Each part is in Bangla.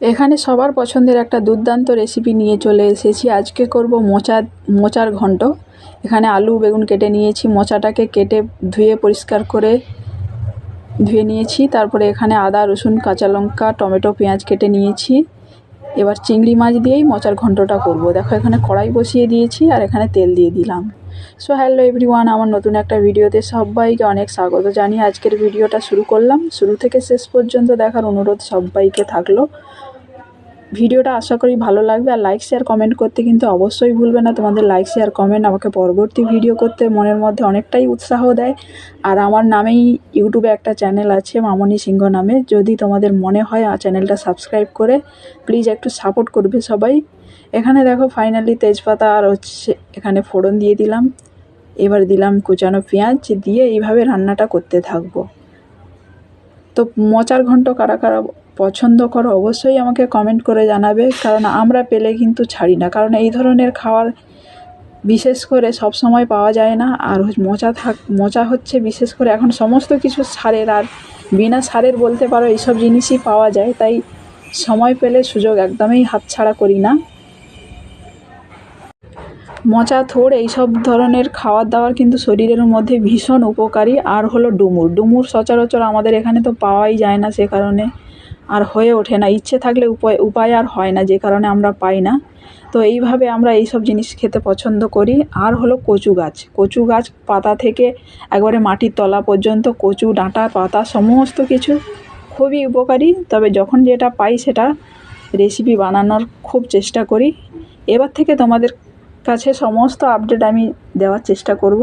এখানে সবার পছন্দের একটা দুর্দান্ত রেসিপি নিয়ে চলে এসেছি। আজকে করব মোচা, মোচার ঘন্ট। এখানে আলু, বেগুন কেটে নিয়েছি। মোচাটাকে কেটে ধুয়ে পরিষ্কার করে ধুয়ে নিয়েছি। তারপরে এখানে আদা, রসুন, কাঁচা লঙ্কা, টমেটো, পেঁয়াজ কেটে নিয়েছি। এবার চিংড়ি মাছ দিয়েই মোচার ঘন্টটা করব। দেখো, এখানে কড়াই বসিয়ে দিয়েছি আর এখানে তেল দিয়ে দিলাম। সো হ্যালো এভরিওয়ান আমার নতুন একটা ভিডিওতে সবাইকে অনেক স্বাগত জানিয়ে আজকের ভিডিওটা শুরু করলাম। শুরু থেকে শেষ পর্যন্ত দেখার অনুরোধ সবাইকে থাকল। ভিডিওটা আশা করি ভালো লাগবে আর লাইক শেয়ার কমেন্ট করতে কিন্তু অবশ্যই ভুলবে না। তোমাদের লাইক শেয়ার কমেন্ট আমাকে পরবর্তী ভিডিও করতে মনের মধ্যে অনেকটাই উৎসাহ দেয়। আর আমার নামেই ইউটিউবে একটা চ্যানেল আছে, মামনি সিংহ নামে। যদি তোমাদের মনে হয় চ্যানেলটা সাবস্ক্রাইব করে প্লিজ একটু সাপোর্ট করবে সবাই। এখানে দেখো ফাইনালি তেজপাতা আর হচ্ছে এখানে ফোড়ন দিয়ে দিলাম। এবার দিলাম কুচানো পেঁয়াজ দিয়ে এইভাবে রান্নাটা করতে থাকব। তো মোচার ঘন্ট কারা কারা পছন্দ করো, অবশ্যই আমাকে কমেন্ট করে জানাবে, কারণ আমরা পেলে কিন্তু ছাড়ি না। কারণ এই ধরনের খাবার বিশেষ করে সব সময় পাওয়া যায় না, আর মোচা থাক মোচা হচ্ছে বিশেষ করে এখন সমস্ত কিছু সারের, আর বিনা সারের বলতে পারো এইসব জিনিসই পাওয়া যায়, তাই সময় পেলে সুযোগ একদমই হাতছাড়া করি না। মোচা থোড়, এইসব ধরনের খাবার দাবার কিন্তু শরীরের মধ্যে ভীষণ উপকারী, আর হলো ডুমুর। ডুমুর সচরাচর আমাদের এখানে তো পাওয়াই যায় না সে কারণে। আর হয়ে ওঠে না। ইচ্ছে থাকলে উপায় উপায় আর হয় না, যে কারণে আমরা পাই না। তো এইভাবে আমরা এই সব জিনিস খেতে পছন্দ করি। আর হলো কচু গাছ। কচু গাছ পাতা থেকে একবারে মাটির তলা পর্যন্ত, কচু, ডাঁটা, পাতা, সমস্ত কিছু খুবই উপকারী। তবে যখন যেটা পাই সেটা রেসিপি বানানোর খুব চেষ্টা করি। এবার থেকে তোমাদের কাছে সমস্ত আপডেট আমি দেওয়ার চেষ্টা করব।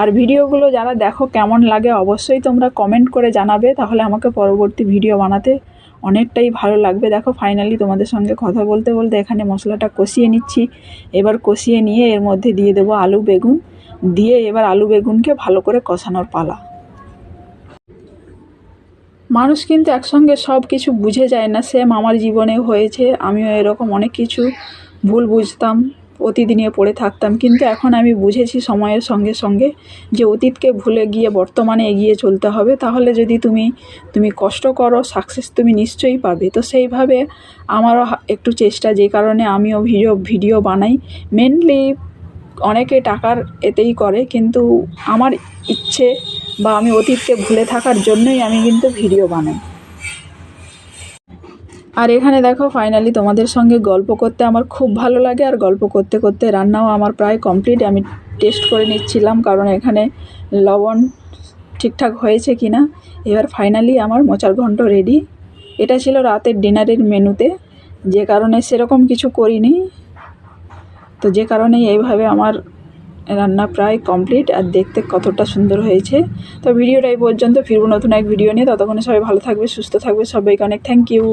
আর ভিডিওগুলো যারা দেখো কেমন লাগে অবশ্যই তোমরা কমেন্ট করে জানাবে, তাহলে আমাকে পরবর্তী ভিডিও বানাতে অনেকটাই ভালো লাগবে। দেখো ফাইনালি তোমাদের সঙ্গে কথা বলতে বলতে এখানে মশলাটা কষিয়ে নিচ্ছি। এবার কষিয়ে নিয়ে এর মধ্যে দিয়ে দেবো আলু বেগুন। দিয়ে এবার আলু বেগুনকে ভালো করে কষানোর পালা। মানুষ কিন্তু একসঙ্গে সব কিছু বুঝে যায় না। সেম আমার জীবনে হয়েছে, আমিও এরকম অনেক কিছু ভুল বুঝতাম। অতীদিনে পড়ে থাকতাম। কিন্তু এখন আমি বুঝেছি সময়ের সঙ্গে সঙ্গে যে অতীতকে ভুলে গিয়ে বর্তমানে এগিয়ে চলতে হবে। তাহলে যদি তুমি তুমি কষ্ট করো সাকসেস তুমি নিশ্চয়ই পাবে। তো সেইভাবে আমারও একটু চেষ্টা যে কারণে আমিও ভিডিও ভিডিও বানাই। মেনলি অনেকে টাকার এতেই করে, কিন্তু আমার ইচ্ছে বা আমি অতীতকে ভুলে থাকার জন্যই আমি কিন্তু ভিডিও বানাই। আর এখানে দেখো ফাইনালি তোমাদের সঙ্গে গল্প করতে আমার খুব ভালো লাগে, আর গল্প করতে করতে রান্নাও আমার প্রায় কমপ্লিট আমি টেস্ট করে নিচ্ছিলাম কারণ এখানে লবণ ঠিকঠাক হয়েছে কি না এবার ফাইনালি আমার মোচার ঘন্ট রেডি এটা ছিল রাতের ডিনারের মেনুতে। যে কারণে সেরকম কিছু করিনি। তো যে কারণে এইভাবে আমার রান্না প্রায় কমপ্লিট আর দেখতে কতটা সুন্দর হয়েছে। তো ভিডিওটা এই পর্যন্ত। ফিরবো নতুন এক ভিডিও নিয়ে। ততক্ষণে সবাই ভালো থাকবে, সুস্থ থাকবে। সবাইকে অনেক থ্যাংক ইউ